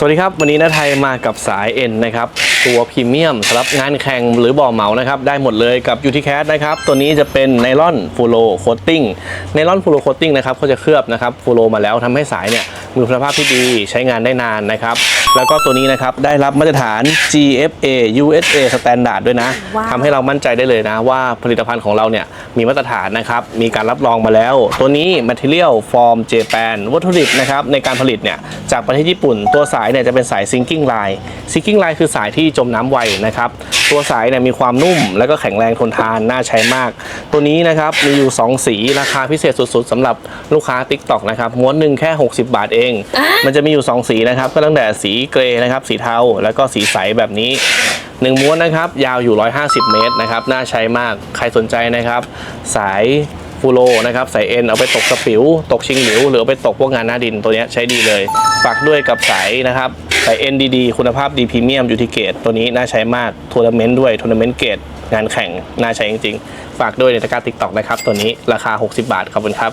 สวัสดีครับ วันนี้นาไทยมากับสายเอ็นนะครับ ตัวพรีเมียมสำหรับงานแข่งหรือบ่อเหมานะครับ ได้หมดเลยกับยูทิแคนะครับ ตัวนี้จะเป็นไนลอนฟูโรโคตติ้งไนลอนฟูโรโคตติ้งนะครับเขาจะเคลือบนะครับฟูโรมาแล้วทำให้สายเนี่ย มีคุณภาพที่ดีใช้งานได้นานนะครับ แล้วก็ตัวนี้นะครับได้รับมาตรฐาน GFA USA Standard ด้วยนะว้าวทำให้เรามั่นใจได้เลยนะ ว่าผลิตภัณฑ์ของเราเนี่ยมีมาตรฐานนะครับ มีการรับรองมาแล้ว ตัวนี้ Material Form Japan วัตถุดิบนะครับในการผลิตเนี่ยจากประเทศญี่ปุ่น ตัวสายเนี่ยจะเป็นสาย Sinking Line Sinking Line คือสายที่จมน้ำไวนะครับตัวสายเนี่ยมีความนุ่ม แล้วก็แข็งแรงทนทานน่าใช้มาก ตัวนี้นะครับมีอยู่ 2 สีราคาพิเศษสุดๆสำหรับลูกค้า TikTok นะครับม้วนหนึ่งแค่ 60 บาทเองมันจะมีอยู่ 2 สีนะครับ ก็ตั้งแต่สีเกรย์นะครับ สีเทา แล้วก็สีใสแบบนี้หนึ่งม้วนนะครับ ยาวอยู่ 150 เมตรนะครับ น่าใช้มาก ใครสนใจนะครับ สายฟูโรนะครับสายเอ็นเอาไปตกกระปิว ตกชิงหลิว หรือเอาไปตกพวกงานหน้าดินตัวเนี้ยใช้ดีเลยฝากด้วยกับสายนะครับสายเอ็นดีๆคุณภาพดีพรีเมียมยูทิเกตตัวนี้น่าใช้มากทัวร์นาเมนต์ด้วยทัวร์นาเมนต์เกตงานแข่งน่าใช้จริงๆฝากด้วยในตะกร้าติ๊กต็อกนะครับ ตัวนี้ราคา 60 บาทขอบคุณครับ